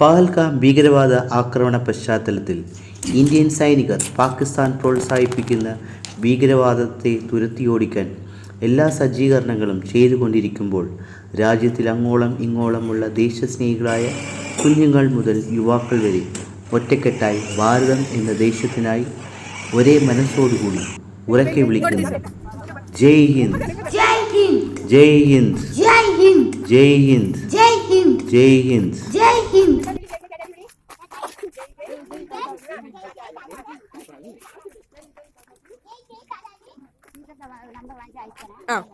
പഹൽഗാം ഭീകരവാദ ആക്രമണ പശ്ചാത്തലത്തിൽ ഇന്ത്യൻ സൈനികർ പാകിസ്ഥാൻ പ്രോത്സാഹിപ്പിക്കുന്ന ഭീകരവാദത്തെ തുരത്തിയോടിക്കാൻ എല്ലാ സജ്ജീകരണങ്ങളും ചെയ്തുകൊണ്ടിരിക്കുമ്പോൾ രാജ്യത്തിൽ അങ്ങോളം ഇങ്ങോളമുള്ള ദേശസ്നേഹികളായ കുഞ്ഞുങ്ങൾ മുതൽ യുവാക്കൾ വരെ ഒറ്റക്കെട്ടായി ഭാരതം എന്ന ദേശത്തിനായി ഒരേ മനസ്സോടുകൂടി ഉറക്കെ വിളിക്കുന്നു. ജയ് ഹിന്ദ്. ജയ് ഹിന്ദ്. ജയ് ഹിന്ദ്. ജയ് ഹിന്ദ്. ജയ് ഹിന്ദ്. ജയ് ഹിന്ദ്. ജയ് ഹിന്ദ്. Oh.